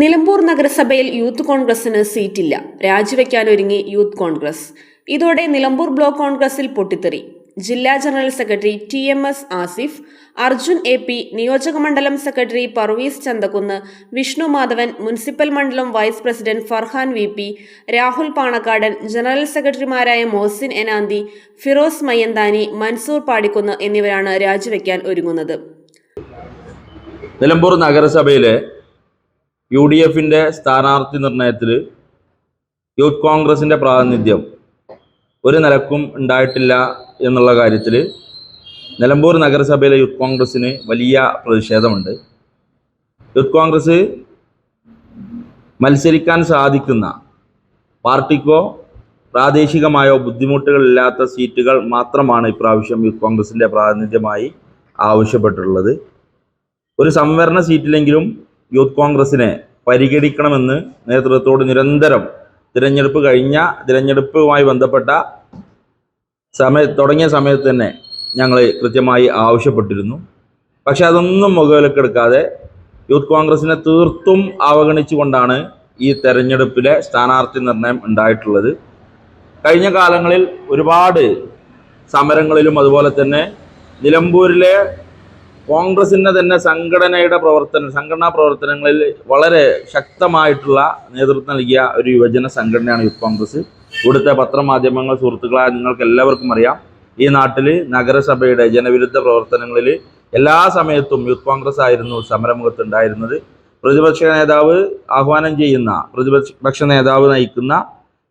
നിലമ്പൂർ നഗരസഭയിൽ യൂത്ത് കോൺഗ്രസിന് സീറ്റില്ല. രാജിവെക്കാനൊരുങ്ങി യൂത്ത് കോൺഗ്രസ്. ഇതോടെ നിലമ്പൂർ ബ്ലോക്ക് കോൺഗ്രസിൽ പൊട്ടിത്തെറി. ജില്ലാ general secretary T M S Asif Arjun A P നിയോജകമണ്ഡലം സെക്രട്ടറി പർവീസ് ചന്തക്കുന്ന് വിഷ്ണു മാധവൻ മുനിസിപ്പൽ മണ്ഡലം vice president Farhan V P Rahul Panakkadan general സെക്രട്ടറിമാരായ മോഹസിൻ എനാന്തി ഫിറോസ് മയ്യന്താനി മൻസൂർ പാടിക്കുന്ന് എന്നിവരാണ് രാജിവെക്കാൻ ഒരുങ്ങുന്നത്. നിലമ്പൂർ നഗരസഭയിലെ യു ഡി എഫിന്റെ സ്ഥാനാർത്ഥി നിർണയത്തിൽ യൂത്ത് കോൺഗ്രസിന്റെ പ്രാതിനിധ്യം ഒരു നിലക്കും ഉണ്ടായിട്ടില്ല എന്നുള്ള കാര്യത്തിൽ നിലമ്പൂർ നഗരസഭയിലെ യൂത്ത് കോൺഗ്രസ്സിന് വലിയ പ്രതിഷേധമുണ്ട്. യൂത്ത് കോൺഗ്രസ് മത്സരിക്കാൻ സാധിക്കുന്ന പാർട്ടിക്കോ പ്രാദേശികമായോ ബുദ്ധിമുട്ടുകളില്ലാത്ത സീറ്റുകൾ മാത്രമാണ് ഇപ്രാവശ്യം യൂത്ത് കോൺഗ്രസിന്റെ പ്രാതിനിധ്യമായി ആവശ്യപ്പെട്ടിട്ടുള്ളത്. ഒരു സംവരണ സീറ്റിലെങ്കിലും യൂത്ത് കോൺഗ്രസിനെ പരിഗണിക്കണമെന്ന് നേതൃത്വത്തോട് നിരന്തരം തിരഞ്ഞെടുപ്പ് കഴിഞ്ഞ തിരഞ്ഞെടുപ്പുമായി ബന്ധപ്പെട്ട സമയ തുടങ്ങിയ സമയത്ത് തന്നെ ഞങ്ങൾ കൃത്യമായി ആവശ്യപ്പെട്ടിരുന്നു. പക്ഷെ അതൊന്നും മുഖവിലക്കെടുക്കാതെ യൂത്ത് കോൺഗ്രസിനെ തീർത്തും അവഗണിച്ചുകൊണ്ടാണ് ഈ തെരഞ്ഞെടുപ്പിലെ സ്ഥാനാർത്ഥി നിർണയം ഉണ്ടായിട്ടുള്ളത്. കഴിഞ്ഞ കാലങ്ങളിൽ ഒരുപാട് സമരങ്ങളിലും അതുപോലെ തന്നെ നിലമ്പൂരിലെ കോൺഗ്രസിന്റെ തന്നെ സംഘടനയുടെ പ്രവർത്തന സംഘടനാ പ്രവർത്തനങ്ങളിൽ വളരെ ശക്തമായിട്ടുള്ള നേതൃത്വം നൽകിയ ഒരു യുവജന സംഘടനയാണ് യൂത്ത് കോൺഗ്രസ്. ഇവിടുത്തെ പത്രമാധ്യമങ്ങൾ സുഹൃത്തുക്കളായ നിങ്ങൾക്ക് എല്ലാവർക്കും അറിയാം. ഈ നാട്ടിൽ നഗരസഭയുടെ ജനവിരുദ്ധ പ്രവർത്തനങ്ങളിൽ എല്ലാ സമയത്തും യൂത്ത് കോൺഗ്രസ് ആയിരുന്നു സമരമുഖത്ത് ഉണ്ടായിരുന്നത് പ്രതിപക്ഷ നേതാവ് ആഹ്വാനം ചെയ്യുന്ന പ്രതിപക്ഷ നേതാവ് നയിക്കുന്ന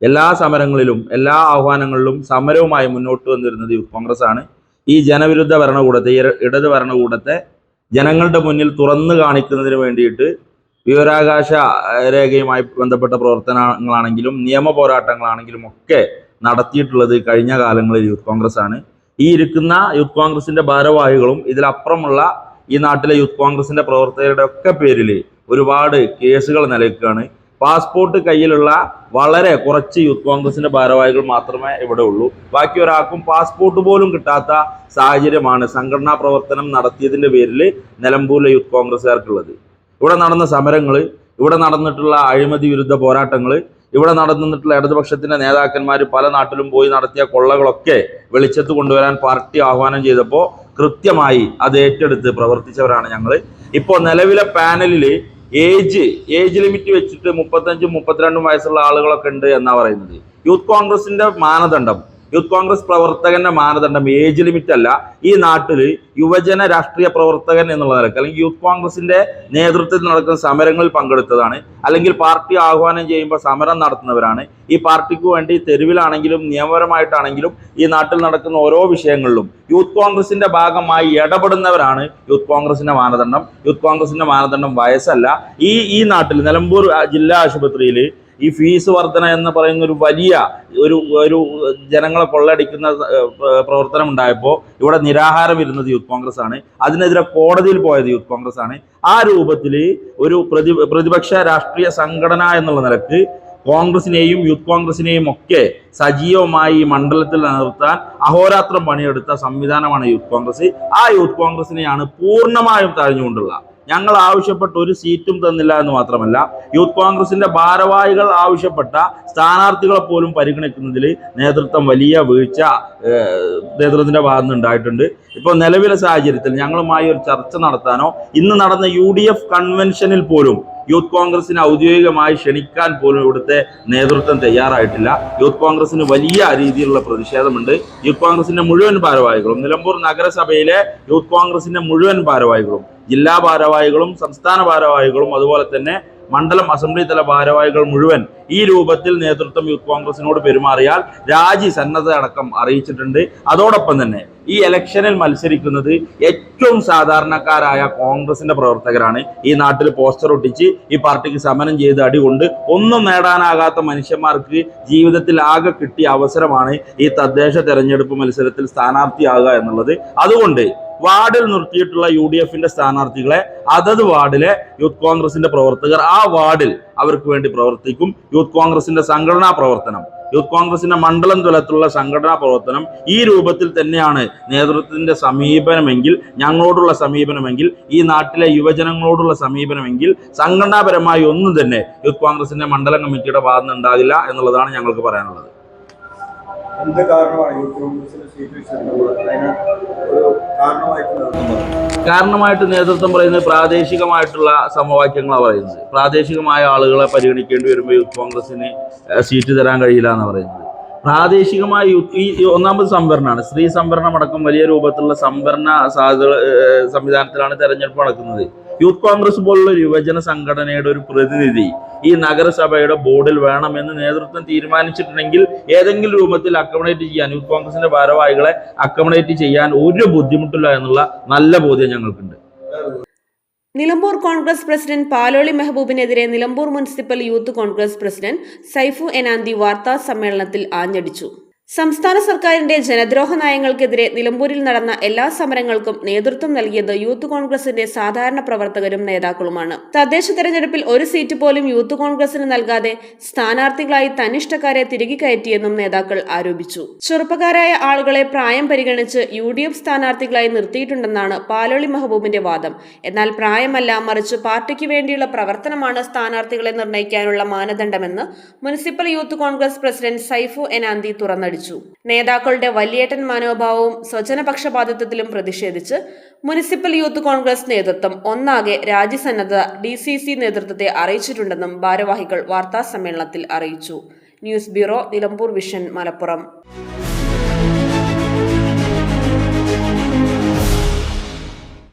എല്ലാ സമരങ്ങളിലും എല്ലാ ആഹ്വാനങ്ങളിലും സമരവുമായി മുന്നോട്ട് വന്നിരുന്നത് യൂത്ത് കോൺഗ്രസ് ആണ്. ഈ ജനവിരുദ്ധ ഭരണകൂടത്തെ ഇടത് ഭരണകൂടത്തെ ജനങ്ങളുടെ മുന്നിൽ തുറന്നു കാണിക്കുന്നതിന് വേണ്ടിയിട്ട് വിവരാകാശ രേഖയുമായി ബന്ധപ്പെട്ട പ്രവർത്തനങ്ങളാണെങ്കിലും നിയമ പോരാട്ടങ്ങളാണെങ്കിലും ഒക്കെ നടത്തിയിട്ടുള്ളത് കഴിഞ്ഞ കാലങ്ങളിൽ യൂത്ത് കോൺഗ്രസ് ആണ് ഈ ഇരിക്കുന്ന യൂത്ത് കോൺഗ്രസിന്റെ ഭാരവാഹികളും ഇതിലപ്പുറമുള്ള ഈ നാട്ടിലെ യൂത്ത് കോൺഗ്രസിന്റെ പ്രവർത്തകരുടെ ഒക്കെ പേരിൽ ഒരുപാട് കേസുകൾ നിലനിൽക്കുകയാണ്. പാസ്പോർട്ട് കയ്യിലുള്ള വളരെ കുറച്ച് യൂത്ത് കോൺഗ്രസിന്റെ ഭാരവാഹികൾ മാത്രമേ ഇവിടെ ഉള്ളൂ. ബാക്കി ഒരാൾക്കും പാസ്പോർട്ട് പോലും കിട്ടാത്ത സാഹചര്യമാണ് സംഘടനാ പ്രവർത്തനം നടത്തിയതിന്റെ പേരിൽ നിലമ്പൂരിലെ യൂത്ത് കോൺഗ്രസ്സുകാർക്കുള്ളത്. ഇവിടെ നടന്ന സമരങ്ങൾ ഇവിടെ നടന്നിട്ടുള്ള അഴിമതി വിരുദ്ധ പോരാട്ടങ്ങൾ ഇവിടെ നടന്നിട്ടുള്ള ഇടതുപക്ഷത്തിന്റെ നേതാക്കന്മാർ പല നാട്ടിലും പോയി നടത്തിയ കൊള്ളകളൊക്കെ വെളിച്ചത്ത് കൊണ്ടുവരാൻ പാർട്ടി ആഹ്വാനം ചെയ്തപ്പോൾ കൃത്യമായി അത് ഏറ്റെടുത്ത് പ്രവർത്തിച്ചവരാണ് ഞങ്ങൾ ഇപ്പോൾ നിലവിലെ പാനലിൽ ഏജ് ഏജ് ലിമിറ്റ് വെച്ചിട്ട് മുപ്പത്തഞ്ചും മുപ്പത്തിരണ്ടും വയസ്സുള്ള ആളുകളൊക്കെ ഉണ്ട് എന്നാ പറയുന്നത്. യൂത്ത് കോൺഗ്രസിന്റെ മാനദണ്ഡം. യൂത്ത് കോൺഗ്രസ് പ്രവർത്തകന്റെ മാനദണ്ഡം ഏജ് ലിമിറ്റ് അല്ല. ഈ നാട്ടിൽ യുവജന രാഷ്ട്രീയ പ്രവർത്തകൻ എന്നുള്ള നിലയ്ക്ക് അല്ലെങ്കിൽ യൂത്ത് കോൺഗ്രസിന്റെ നേതൃത്വത്തിൽ നടക്കുന്ന സമരങ്ങളിൽ പങ്കെടുത്തതാണ്. അല്ലെങ്കിൽ പാർട്ടി ആഹ്വാനം ചെയ്യുമ്പോൾ സമരം നടത്തുന്നവരാണ്. ഈ പാർട്ടിക്ക് വേണ്ടി തെരുവിലാണെങ്കിലും നിയമപരമായിട്ടാണെങ്കിലും ഈ നാട്ടിൽ നടക്കുന്ന ഓരോ വിഷയങ്ങളിലും യൂത്ത് കോൺഗ്രസിന്റെ ഭാഗമായി ഇടപെടുന്നവരാണ് യൂത്ത് കോൺഗ്രസിന്റെ മാനദണ്ഡം. യൂത്ത് കോൺഗ്രസിന്റെ മാനദണ്ഡം വയസ്സല്ല. ഈ ഈ നാട്ടിൽ നിലമ്പൂർ ജില്ലാ ആശുപത്രിയിൽ ഈ ഫീസ് വർധന എന്ന് പറയുന്ന ഒരു വലിയ ഒരു ഒരു ജനങ്ങളെ കൊള്ളടിക്കുന്ന പ്രവർത്തനം ഉണ്ടായപ്പോൾ ഇവിടെ നിരാഹാരം ഇരുന്നത് യൂത്ത് കോൺഗ്രസ് ആണ് അതിനെതിരെ കോടതിയിൽ പോയത് യൂത്ത് കോൺഗ്രസ് ആണ് ആ രൂപത്തിൽ ഒരു പ്രതി പ്രതിപക്ഷ രാഷ്ട്രീയ സംഘടന എന്നുള്ള നിലയ്ക്ക് കോൺഗ്രസിനെയും യൂത്ത് കോൺഗ്രസിനെയും ഒക്കെ സജീവമായി മണ്ഡലത്തിൽ നിലനിർത്താൻ അഹോരാത്രം പണിയെടുത്ത സംവിധാനമാണ് യൂത്ത് കോൺഗ്രസ്. ആ യൂത്ത് കോൺഗ്രസിനെയാണ് പൂർണമായും തഴഞ്ഞുകൊണ്ടുള്ള ഞങ്ങൾ ആവശ്യപ്പെട്ട ഒരു സീറ്റും തന്നില്ല എന്ന് മാത്രമല്ല യൂത്ത് കോൺഗ്രസിന്റെ ഭാരവാഹികൾ ആവശ്യപ്പെട്ട സ്ഥാനാർത്ഥികളെ പോലും പരിഗണിക്കുന്നതിൽ നേതൃത്വം വലിയ വീഴ്ച നേതൃത്വത്തിന്റെ ഭാഗത്ത് ഉണ്ടായിട്ടുണ്ട്. ഇപ്പോൾ നിലവിലെ സാഹചര്യത്തിൽ ഞങ്ങളുമായി ഒരു ചർച്ച നടത്താനോ ഇന്ന് നടന്ന യു കൺവെൻഷനിൽ പോലും യൂത്ത് കോൺഗ്രസിനെ ഔദ്യോഗികമായി ക്ഷണിക്കാൻ പോലും ഇവിടുത്തെ നേതൃത്വം തയ്യാറായിട്ടില്ല. യൂത്ത് കോൺഗ്രസിന് വലിയ രീതിയിലുള്ള പ്രതിഷേധമുണ്ട്. യൂത്ത് കോൺഗ്രസിന്റെ മുഴുവൻ ഭാരവാഹികളും നിലമ്പൂർ നഗരസഭയിലെ യൂത്ത് കോൺഗ്രസിന്റെ മുഴുവൻ ഭാരവാഹികളും ജില്ലാ ഭാരവാഹികളും സംസ്ഥാന ഭാരവാഹികളും അതുപോലെ തന്നെ മണ്ഡലം അസംബ്ലി തല ഭാരവാഹികൾ മുഴുവൻ ഈ രൂപത്തിൽ നേതൃത്വം യൂത്ത് കോൺഗ്രസിനോട് പെരുമാറിയാൽ രാജി സന്നദ്ധ അടക്കം അറിയിച്ചിട്ടുണ്ട്. അതോടൊപ്പം തന്നെ ഈ ഇലക്ഷനിൽ മത്സരിക്കുന്നത് ഏറ്റവും സാധാരണക്കാരായ കോൺഗ്രസിന്റെ പ്രവർത്തകരാണ്. ഈ നാട്ടിൽ പോസ്റ്റർ ഒട്ടിച്ച് ഈ പാർട്ടിക്ക് സമരം ചെയ്ത് അടികൊണ്ട് ഒന്നും നേടാനാകാത്ത മനുഷ്യന്മാർക്ക് ജീവിതത്തിൽ ആകെ കിട്ടിയ അവസരമാണ് ഈ തദ്ദേശ തെരഞ്ഞെടുപ്പ് മത്സരത്തിൽ സ്ഥാനാർത്ഥിയാകുക എന്നുള്ളത്. അതുകൊണ്ട് വാർഡിൽ നിർത്തിയിട്ടുള്ള യു ഡി എഫിന്റെ സ്ഥാനാർത്ഥികളെ അതത് വാർഡിലെ യൂത്ത് കോൺഗ്രസിന്റെ പ്രവർത്തകർ ആ വാർഡിൽ അവർക്ക് വേണ്ടി പ്രവർത്തിക്കും. യൂത്ത് കോൺഗ്രസിന്റെ സംഘടനാ പ്രവർത്തനം യൂത്ത് കോൺഗ്രസിന്റെ മണ്ഡലം തലത്തിലുള്ള സംഘടനാ പ്രവർത്തനം ഈ രൂപത്തിൽ തന്നെയാണ് നേതൃത്വത്തിന്റെ സമീപനമെങ്കിൽ ഞങ്ങളോടുള്ള സമീപനമെങ്കിൽ ഈ നാട്ടിലെ യുവജനങ്ങളോടുള്ള സമീപനമെങ്കിൽ സംഘടനാപരമായി ഒന്നും തന്നെ യൂത്ത് കോൺഗ്രസിന്റെ മണ്ഡലം കമ്മിറ്റിയുടെ ഭാഗത്തുനിന്ന് ഉണ്ടാകില്ല എന്നുള്ളതാണ് ഞങ്ങൾക്ക് പറയാനുള്ളത്. എന്ത് കാരണമാണ് ഒരു കാരണമായിട്ട് കാരണമായിട്ട് നേതൃത്വം പറയുന്നത് പ്രാദേശികമായിട്ടുള്ള സമവാക്യങ്ങളാണ് പറയുന്നത്. പ്രാദേശികമായ ആളുകളെ പരിഗണിക്കേണ്ടി വരുമ്പോൾ യൂത്ത് കോൺഗ്രസിന് സീറ്റ് തരാൻ കഴിയില്ല എന്ന് പറയുന്നത്. പ്രാദേശികമായ ഈ ഒന്നാമത് സംവരണമാണ്. സ്ത്രീ സംവരണം അടക്കം വലിയ രൂപത്തിലുള്ള സംവരണ സാധ്യത സംവിധാനത്തിലാണ് തെരഞ്ഞെടുപ്പ് നടക്കുന്നത്. യൂത്ത് കോൺഗ്രസ് പോലുള്ള യുവജന സംഘടനയുടെ ഒരു പ്രതിനിധി ഈ നഗരസഭയുടെ ബോർഡിൽ വേണമെന്ന് നേതൃത്വം തീരുമാനിച്ചിട്ടുണ്ടെങ്കിൽ ഏതെങ്കിലും രൂപത്തിൽ അക്കോമഡേറ്റ് ചെയ്യാൻ യൂത്ത് കോൺഗ്രസിന്റെ ഭാരവാഹികളെ അക്കോമഡേറ്റ് ചെയ്യാൻ ഒരു ബുദ്ധിമുട്ടില്ല എന്നുള്ള നല്ല ബോധ്യം ഞങ്ങൾക്കുണ്ട്. Nilambur Congress president Paloli മെഹബൂബിനെതിരെ Nilambur municipal youth Congress president Saifu Enanthi വാർത്താ സമ്മേളനത്തിൽ ആഞ്ഞടിച്ചു. സംസ്ഥാന സർക്കാരിന്റെ ജനദ്രോഹ നയങ്ങൾക്കെതിരെ നിലമ്പൂരിൽ നടന്ന എല്ലാ സമരങ്ങൾക്കും നേതൃത്വം നൽകിയത് യൂത്ത് കോൺഗ്രസിന്റെ സാധാരണ പ്രവർത്തകരും നേതാക്കളുമാണ്. തദ്ദേശ തെരഞ്ഞെടുപ്പിൽ ഒരു സീറ്റ് പോലും യൂത്ത് കോൺഗ്രസിന് നൽകാതെ സ്ഥാനാർത്ഥികളായി തന്നിഷ്ടക്കാരെ തിരികെ കയറ്റിയെന്നും നേതാക്കൾ ആരോപിച്ചു. ചെറുപ്പക്കാരായ ആളുകളെ പ്രായം പരിഗണിച്ച് യു ഡി എഫ് സ്ഥാനാർത്ഥികളായി നിർത്തിയിട്ടുണ്ടെന്നാണ് പാലോളി മെഹബൂബിന്റെ വാദം. എന്നാൽ പ്രായമല്ല മറിച്ച് പാർട്ടിക്ക് വേണ്ടിയുള്ള പ്രവർത്തനമാണ് സ്ഥാനാർത്ഥികളെ നിർണയിക്കാനുള്ള മാനദണ്ഡമെന്ന് municipal youth Congress president Saifu Enanthi തുറന്നടിച്ചു നേതാക്കളുടെ വലിയേട്ടൻ മനോഭാവവും സ്വജനപക്ഷപാതിത്വത്തിലും പ്രതിഷേധിച്ച് മുനിസിപ്പൽ യൂത്ത് കോൺഗ്രസ് നേതൃത്വം ഒന്നാകെ രാജ്യസന്നദ്ധ ഡി സി സി നേതൃത്വത്തെ അറിയിച്ചിട്ടുണ്ടെന്നും ഭാരവാഹികൾ വാർത്താ സമ്മേളനത്തിൽ അറിയിച്ചു. News bureau Nilambur vision Malappuram.